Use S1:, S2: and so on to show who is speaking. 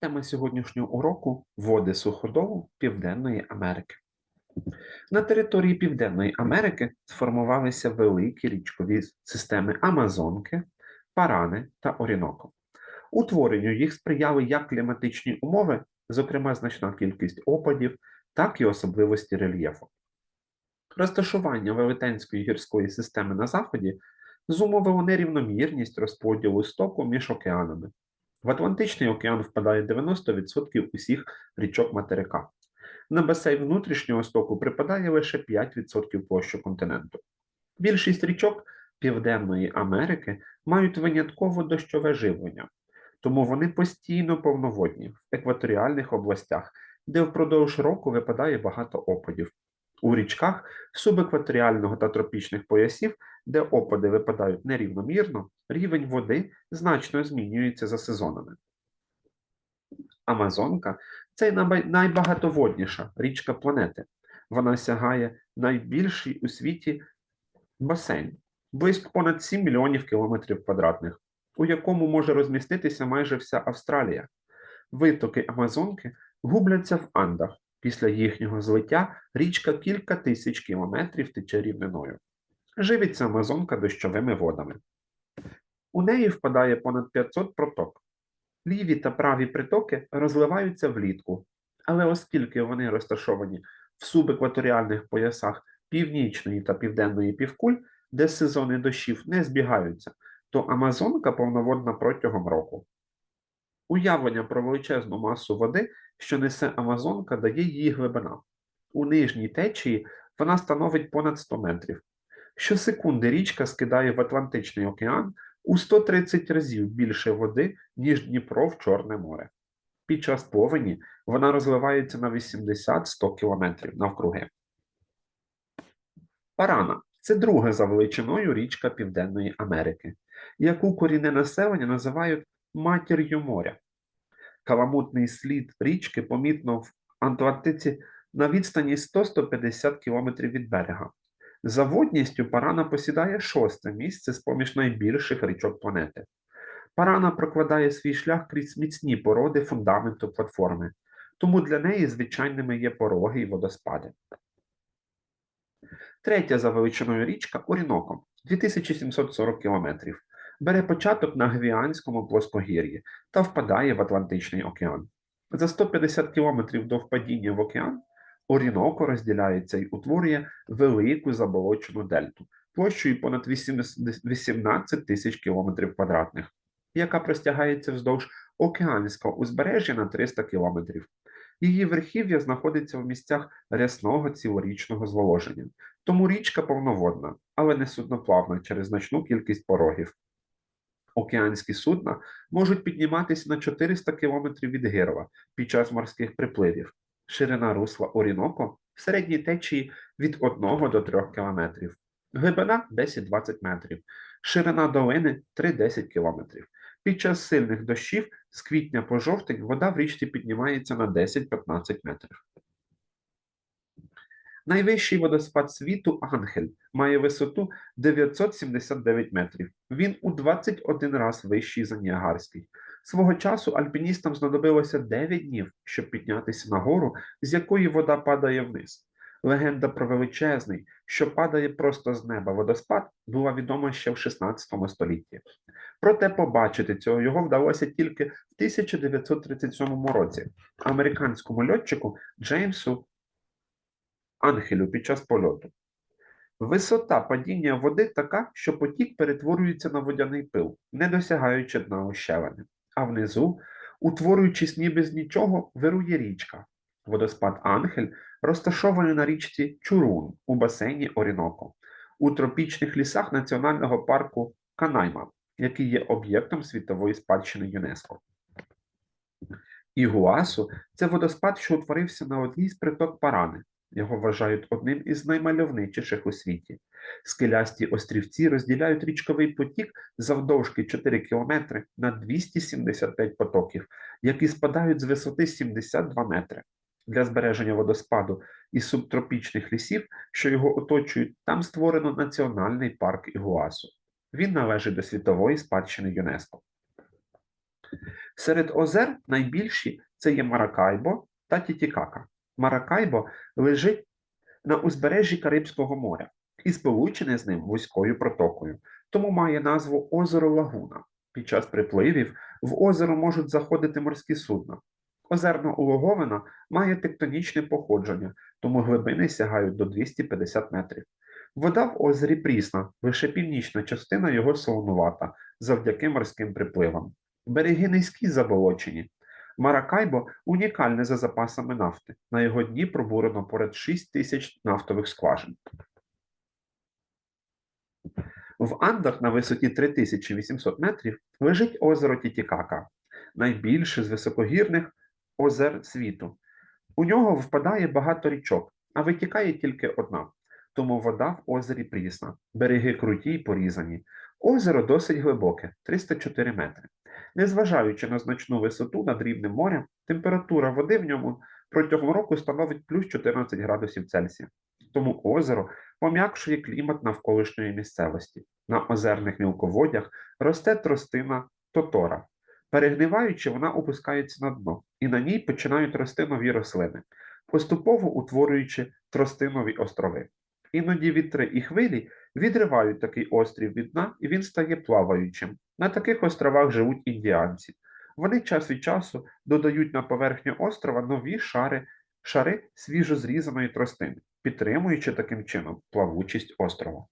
S1: Тема сьогоднішнього уроку води суходолу Південної Америки. На території Південної Америки сформувалися великі річкові системи Амазонки, Парани та Оріноко. Утворенню їх сприяли як кліматичні умови, зокрема значна кількість опадів, так і особливості рельєфу. Розташування велетенської гірської системи на заході зумовило нерівномірність розподілу стоку між океанами. В Атлантичний океан впадає 90% усіх річок материка. На басейн внутрішнього стоку припадає лише 5% площі континенту. Більшість річок Південної Америки мають винятково дощове живлення, тому вони постійно повноводні в екваторіальних областях, де впродовж року випадає багато опадів. У річках субекваторіального та тропічних поясів, де опади випадають нерівномірно, рівень води значно змінюється за сезонами. Амазонка це найбагатоводніша річка планети. Вона сягає найбільший у світі басейн, близько понад 7 мільйонів кілометрів квадратних, у якому може розміститися майже вся Австралія. Витоки Амазонки губляться в Андах. Після їхнього злиття річка кілька тисяч кілометрів тече рівниною. Живиться Амазонка дощовими водами. У неї впадає понад 500 проток. Ліві та праві притоки розливаються влітку, але оскільки вони розташовані в субекваторіальних поясах північної та південної півкуль, де сезони дощів не збігаються, то Амазонка повноводна протягом року. Уявлення про величезну масу води, що несе Амазонка, дає її глибина. У нижній течії вона становить понад 100 метрів. Щосекунди річка скидає в Атлантичний океан у 130 разів більше води, ніж Дніпро в Чорне море. Під час повені вона розливається на 80-100 кілометрів навкруги. Парана це друга за величиною річка Південної Америки, яку корінне населення називають матір'ю моря. Каламутний слід річки помітно в Атлантиці на відстані 100-150 км від берега. За водністю Парана посідає шосте місце з поміж найбільших річок планети. Парана прокладає свій шлях крізь міцні породи фундаменту платформи, тому для неї звичайними є пороги і водоспади. Третя за величиною річка Оріноко 2740 км. Бере початок на Гвіанському плоскогір'ї та впадає в Атлантичний океан. За 150 км до впадіння в океан Оріноко розділяється і утворює велику заболочену дельту площею понад 18 тисяч кілометрів квадратних, яка простягається вздовж океанського узбережжя на 300 кілометрів. Її верхів'я знаходиться в місцях рясного цілорічного зволоження, тому річка повноводна, але не судноплавна через значну кількість порогів. Океанські судна можуть підніматися на 400 км від гирла під час морських припливів. Ширина русла Оріноко в середній течії від 1 до 3 км, глибина 10-20 метрів, ширина долини 3-10 км. Під час сильних дощів з квітня по жовтень вода в річці піднімається на 10-15 метрів. Найвищий водоспад світу Ангель має висоту 979 метрів. Він у 21 раз вищий за Ніагарський. Свого часу альпіністам знадобилося 9 днів, щоб піднятися на гору, з якої вода падає вниз. Легенда про величезний, що падає просто з неба водоспад, була відома ще в 16 столітті. Проте побачити цього його вдалося тільки в 1937 році американському льотчику Джеймсу Ангелю під час польоту. Висота падіння води така, що потік перетворюється на водяний пил, не досягаючи дна ущелини. А внизу, утворюючись ніби з нічого, вирує річка. Водоспад Ангель розташований на річці Чурун у басейні Оріноко, у тропічних лісах національного парку Канайма, який є об'єктом світової спадщини ЮНЕСКО. Ігуасу це водоспад, що утворився на одній з приток Парани. Його вважають одним із наймальовничіших у світі. Скелясті острівці розділяють річковий потік завдовжки 4 кілометри на 275 потоків, які спадають з висоти 72 метри. Для збереження водоспаду і субтропічних лісів, що його оточують, там створено національний парк Ігуасу. Він належить до світової спадщини ЮНЕСКО. Серед озер найбільші це є Маракайбо та Тітікака. Маракайбо лежить на узбережжі Карибського моря і сполучене з ним вузькою протокою, тому має назву озеро Лагуна. Під час припливів в озеро можуть заходити морські судна. Озерна улоговина має тектонічне походження, тому глибини сягають до 250 метрів. Вода в озері прісна, лише північна частина його солонувата завдяки морським припливам. Береги низькі заболочені. Маракайбо унікальне за запасами нафти. На його дні пробурено понад 6 тисяч нафтових скважин. В Андах на висоті 3800 метрів лежить озеро Тітікака, найбільше з високогірних озер світу. У нього впадає багато річок, а витікає тільки одна. Тому вода в озері прісна, береги круті й порізані. Озеро досить глибоке 304 метри. Незважаючи на значну висоту над рівнем моря, температура води в ньому протягом року становить плюс 14 градусів Цельсія. Тому озеро пом'якшує клімат навколишньої місцевості. На озерних мілководдях росте тростина тотора. Перегниваючи, вона опускається на дно, і на ній починають рости нові рослини, поступово утворюючи тростинові острови. Іноді вітри і хвилі відривають такий острів від дна, і він стає плаваючим. На таких островах живуть індіанці. Вони час від часу додають на поверхню острова нові шари, шари свіжозрізаної тростини, підтримуючи таким чином плавучість острова.